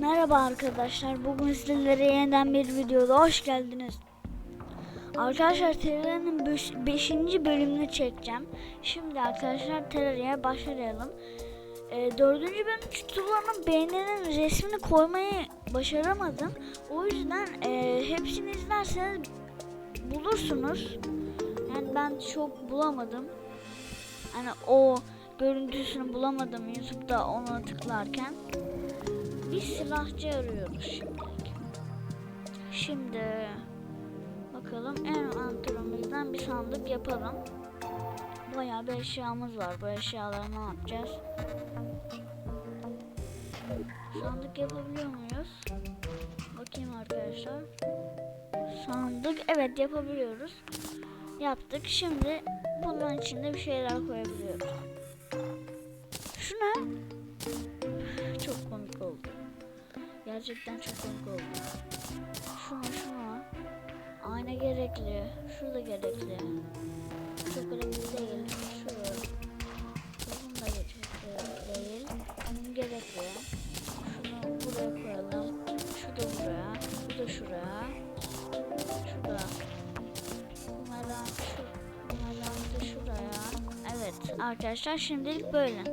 Merhaba arkadaşlar. Bugün sizlere yeniden bir videoda hoş geldiniz. Arkadaşlar Terraria'nın 5. bölümünü çekeceğim. Şimdi arkadaşlar Terraria'ya başlayalım. E, 4. bölüm tutulanın beyninin resmini koymayı başaramadım. O yüzden e, hepsini izlerseniz bulursunuz. Yani ben çok bulamadım. Hani o görüntüsünü bulamadım YouTube'da ona tıklarken. Bir silahçı arıyoruz şimdilik. Şimdi bakalım en antrenörümüzden bir sandık yapalım. Bayağı bir eşyamız var. Bu eşyaları ne yapacağız? Sandık yapabiliyor muyuz? Bakayım arkadaşlar. Sandık evet yapabiliyoruz. Yaptık. Şimdi bunun içinde bir şeyler koyabiliyoruz. Ne? Çok komik oldu. Gerçekten çok komik oldu. Şuna şuna. Ayna gerekli. Şu da gerekli. Çok gerekli değil. Şu. Bunun da gerekli değil. Bunun gerekli. Şunu buraya koyalım. Şu da buraya. Bu da şuraya. Şu da. Bunlardan şu. Bunlardan da şuraya. Evet arkadaşlar şimdilik böyle.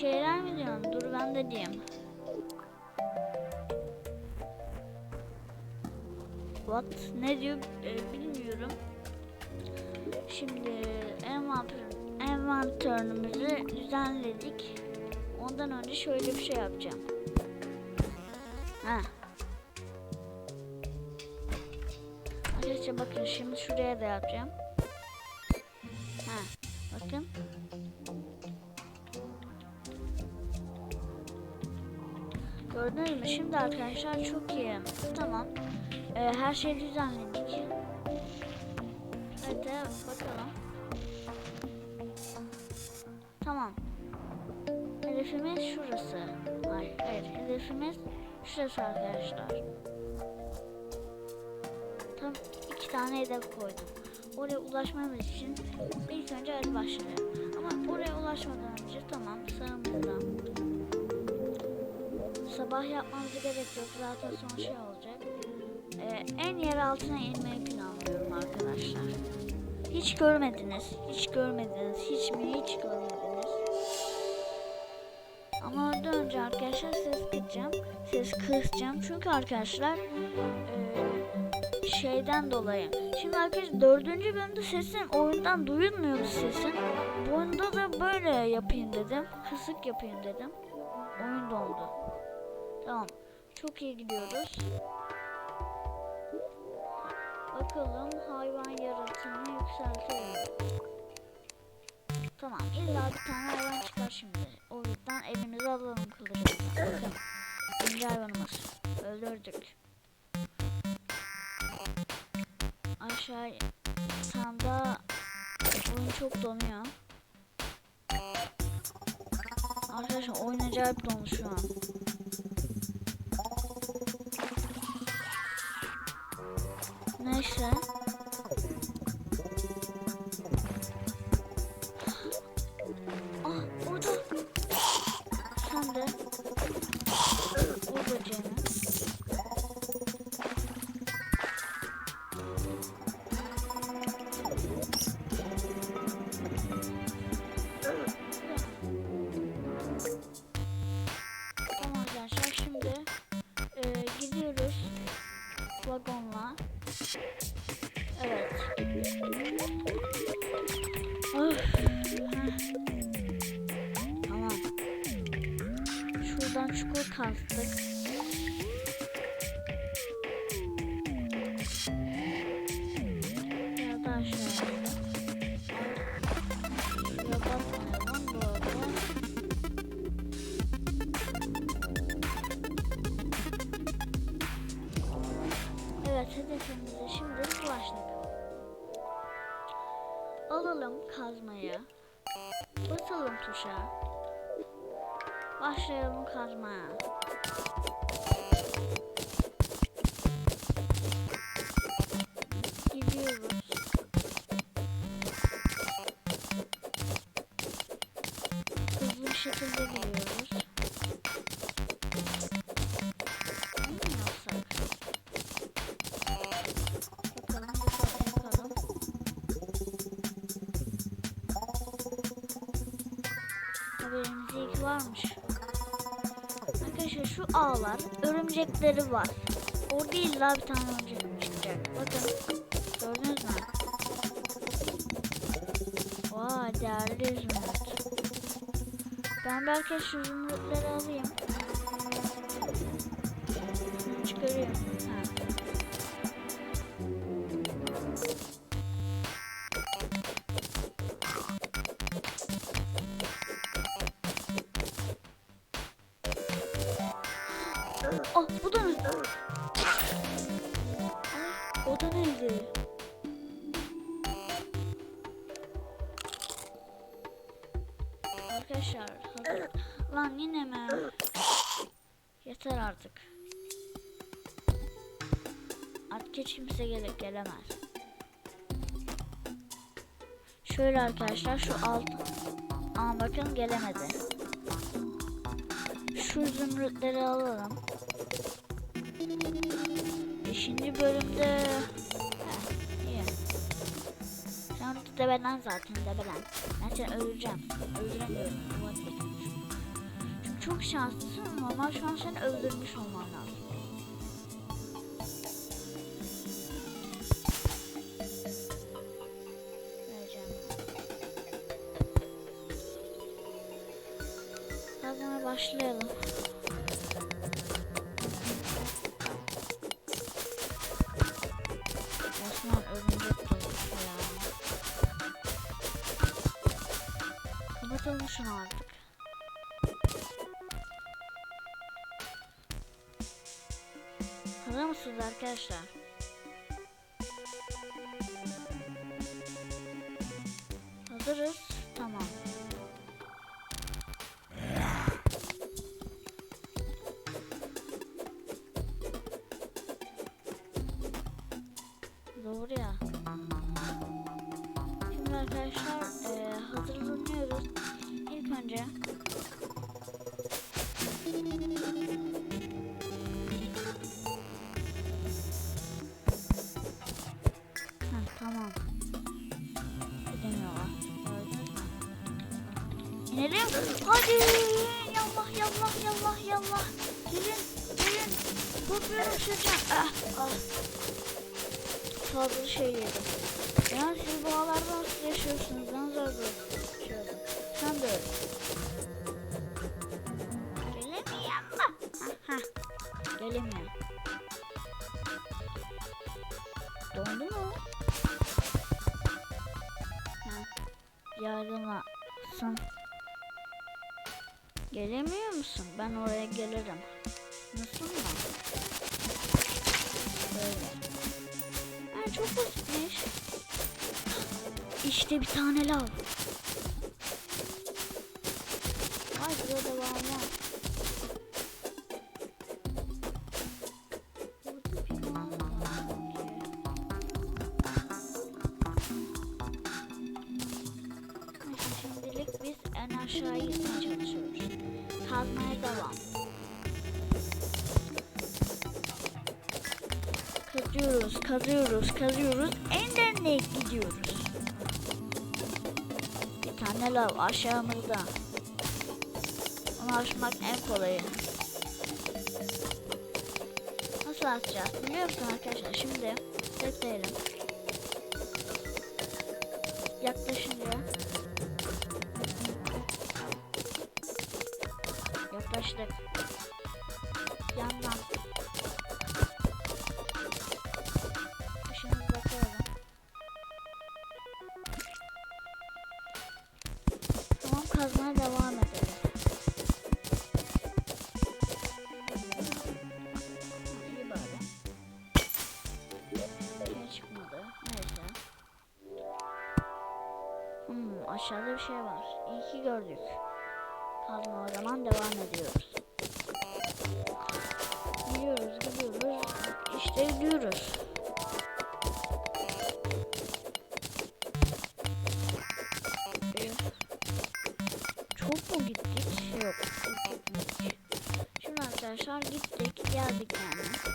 Şeyler mi diyorsun? Dur ben de diyeyim. What? Ne diyor e, bilmiyorum. Şimdi envanter, envantörümüzü düzenledik. Ondan önce şöyle bir şey yapacağım. Ha. Arkadaşlar bakın şimdi şuraya da yapacağım. Ha. Bakın. Gördünüz mü? Şimdi arkadaşlar çok iyi. Tamam. Ee, her şeyi düzenledik. Hadi bakalım. Tamam. Hedefimiz şurası. Hayır, hayır. Hedefimiz şurası arkadaşlar. Tam iki tane hedef koydum. Oraya ulaşmamız için ilk önce hadi başlayalım. Ama oraya ulaşmadan önce tamam sağımızdan Sabah yapmamıza gerek yok. Zaten son şey olacak. Ee, en yer altına inmeyi planlıyorum arkadaşlar. Hiç görmediniz. Hiç görmediniz. Hiç mi hiç görmediniz. Ama ondan önce arkadaşlar ses kısacağım. Ses kısacağım. Çünkü arkadaşlar ee, şeyden dolayı. Şimdi arkadaşlar dördüncü bölümde sesin oyundan duyulmuyor sesin. Bu oyunda da böyle yapayım dedim. Kısık yapayım dedim. Oyun dondu. Tamam. Çok iyi gidiyoruz. Bakalım hayvan yaratımını yükseltelim. Tamam. İlla bir tane hayvan çıkar şimdi. O yüzden elimize alalım kılıcımızı. Bakın. Birinci hayvanımız. Öldürdük. Aşağı tam da oyun çok donuyor. Arkadaşlar oyun acayip donmuş şu an. Neyse. Böyle. Evet hedefimize şimdi ulaştık. Alalım kazmayı. Basalım tuşa. Başlayalım kazmaya. Ki varmış. Arkadaşlar şu ağlar örümcekleri var. Orada illa bir tane örümcek çıkacak. Bakın gördünüz mü? Vay değerli zümrüt. Ben belki şu zümrütleri alayım. Şunu çıkarayım. Arkadaşlar. Lan yine mi? Yeter artık. Artık hiç kimse gelip gelemez. Şöyle arkadaşlar şu alt. Ama bakın gelemedi. Şu zümrütleri alalım. Beşinci bölümde... Heh, iyi. Sen debelen zaten. Ben seni öldüreceğim. Öldüremiyorum. Çünkü çok şanslısın. Normal şu an seni öldürmüş olman lazım. Başlayalım. Şunu artık. Hazır mısınız arkadaşlar? Korkuyorum şuradan. Ah ah. Fazla şey yedim. Ya siz bu ağlarda nasıl yaşıyorsunuz? Ben zor zor yaşıyorum. Sen de öyle. Gelemiyor mu? Aha. Gelemiyor. Dondu mu? Ha. Yardımlasın. Gelemiyor musun? Ben oraya gelirim. Nasıl mı? Böyle. Ha, çok basitmiş. İşte bir tane lav. Vay burada var. Tane aşağımızda. Onu aşmak en kolayı. Nasıl atacağız biliyor musun arkadaşlar? Şimdi bekleyelim. Yaklaşınca Aşağıda bir şey var. İyi ki gördük. Kazma o zaman devam ediyoruz. Gidiyoruz, gidiyoruz. İşte gidiyoruz. Çok mu gittik? Yok. gitmedik. Şimdi arkadaşlar gittik, geldik yani.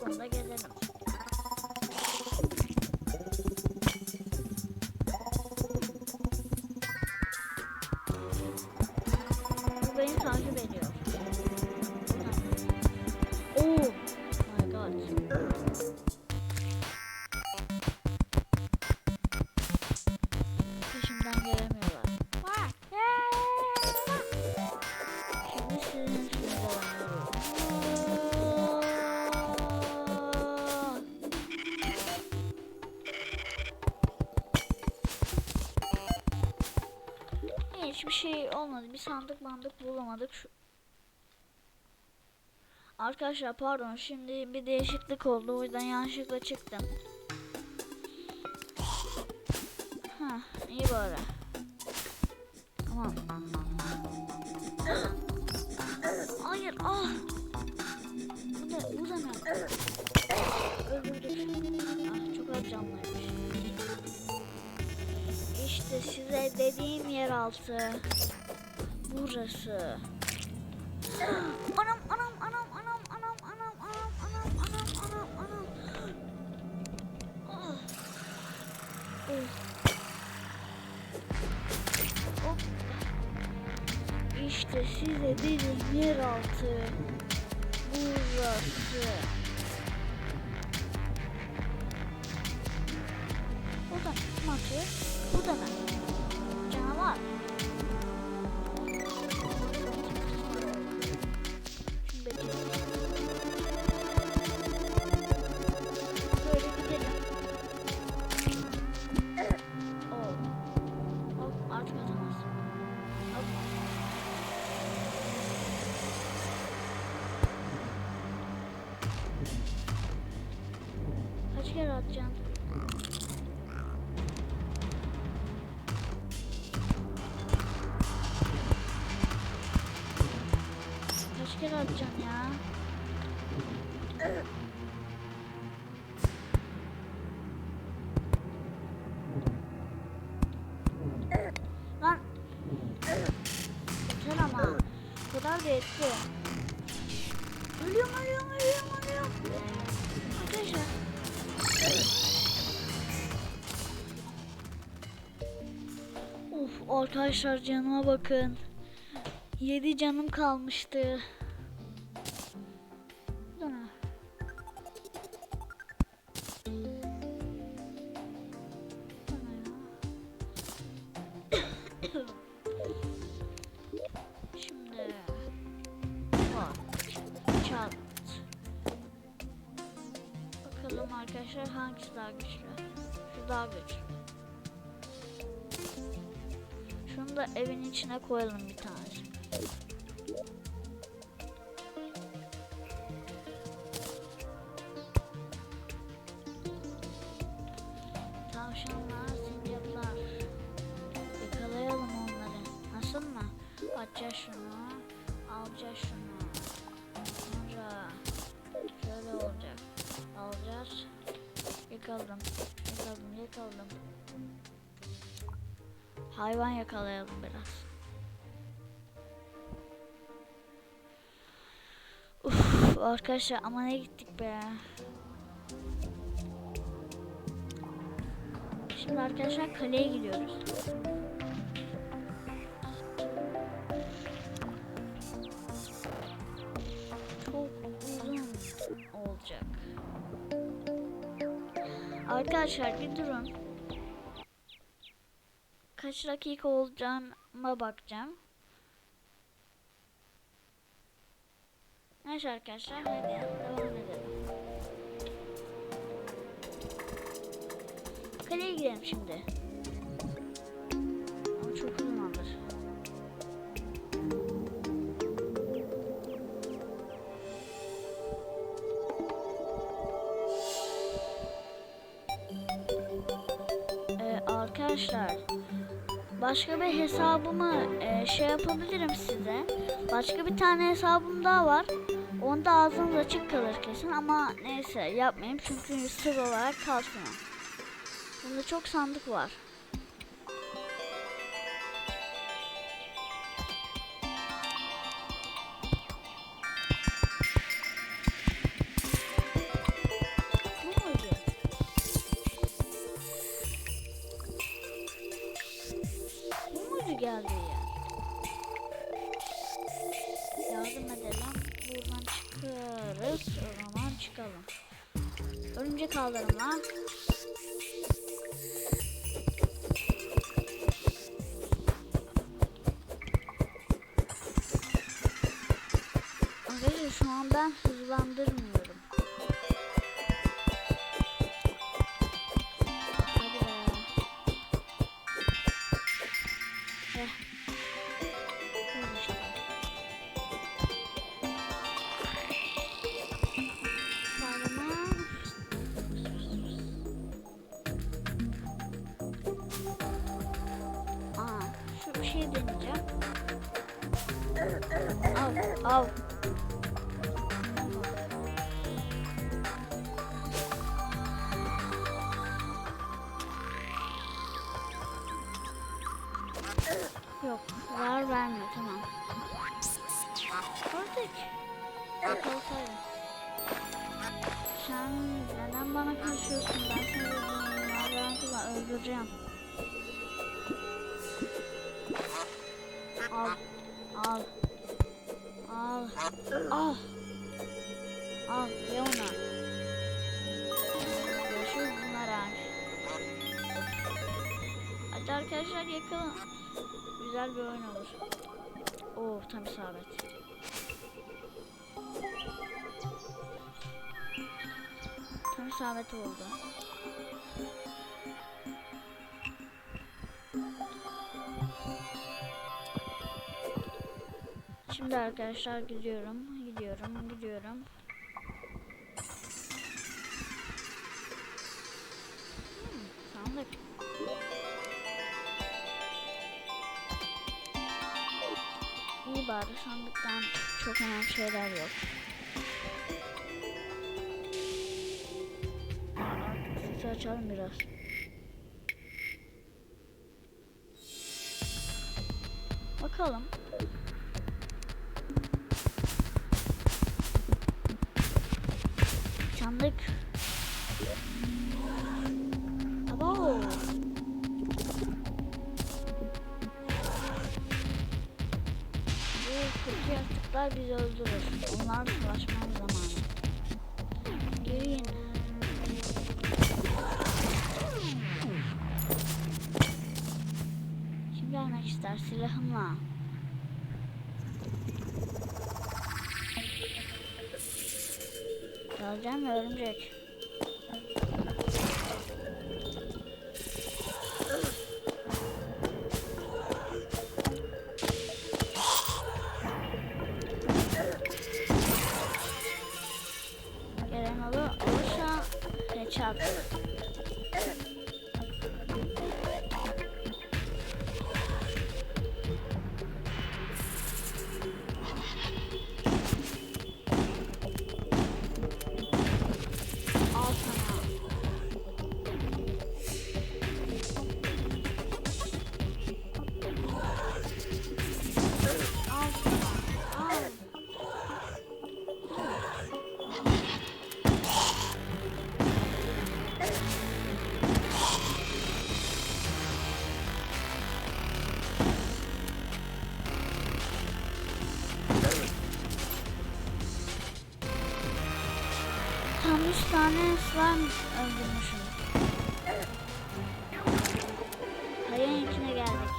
Bye. Sandık bandık bulamadık. Şu... Arkadaşlar pardon şimdi bir değişiklik oldu. O yüzden yanlışlıkla çıktım. Ha iyi bari. Tamam. Hayır ah. Bu da bu da ne? Ah çok az canlıymış. İşte size dediğim yeraltı. Burası. Anam arkadaşlar canıma bakın. 7 canım kalmıştı. Şimdi bak. Bakalım arkadaşlar hangisi daha güçlü? Şu daha güçlü. Da evin içine koyalım bir tanesi. Arkadaşlar ama ne gittik be. Şimdi arkadaşlar kaleye gidiyoruz. Çok uzun olacak. Arkadaşlar bir durun. Kaç dakika olacağıma bakacağım. Neyse arkadaşlar hadi devam edelim. Kaleye gidelim şimdi. Ama çok uzun alır. Ee, arkadaşlar başka bir hesabımı e, şey yapabilirim size. Başka bir tane hesabım daha var. Onda ağzınız açık kalır kesin ama neyse yapmayayım çünkü sır olarak kalsın. Bunda çok sandık var. O zaman çıkalım. Örümcek ağlarına Arkadaşlar şu an ben hızlandırmıyorum. Öldüreceğim. Al. Al. Al. Al. Al. Ye ona. Görüşürüz bunlara. Hadi arkadaşlar yakalım. Güzel bir oyun olur. Oo tam isabet. Tam isabet oldu. Şimdi arkadaşlar gidiyorum, gidiyorum, gidiyorum. Hmm, sandık. İyi bari sandıktan çok önemli şeyler yok. Artık sesi açalım biraz. Bakalım. Sandık. Abo. Bu kötü yaratıklar bizi öldürür. Onlar savaşmam zamanı. Gelin. Kim gelmek ister silahımla? Geleceğim ve örümcek. Gelen olur, olursa headshot. Tam üç tane slime öldürmüşüm. Hayın içine geldik.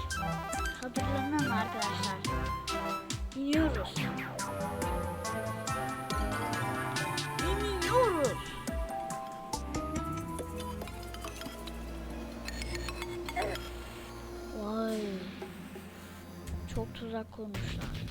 Hatırlanın arkadaşlar? İniyoruz. İniyoruz. Vay. Çok tuzak kurmuşlar.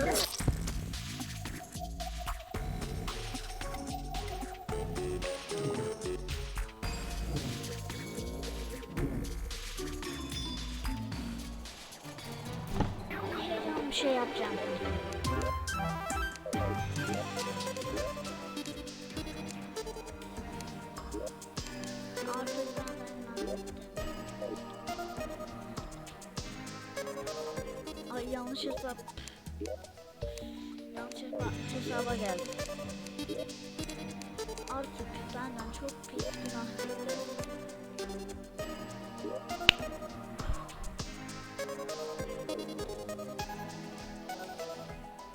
Sure.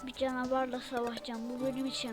bir canavarla savaşacağım. Bu benim için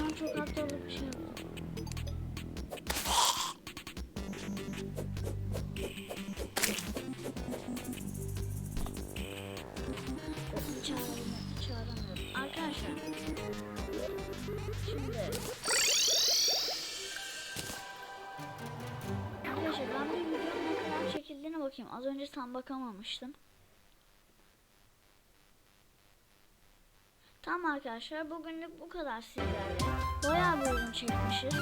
An çok aptallık bir şey yaptım. Arkadaşlar Şimdi Arkadaşlar ben bir videonun ne kadar çekildiğine bakayım Az önce tam bakamamıştım arkadaşlar bugünlük bu kadar sizlerle. Bayağı bölüm çekmişiz.